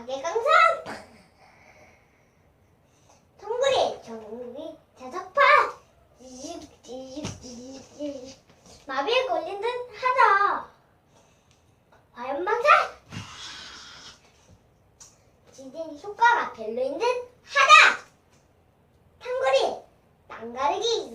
가게 강산. 통구리 정국이 자석파 마비에 걸린 듯 하다 과연방사 지진 효과가 별로인 듯 하다 탕구리 난가르기.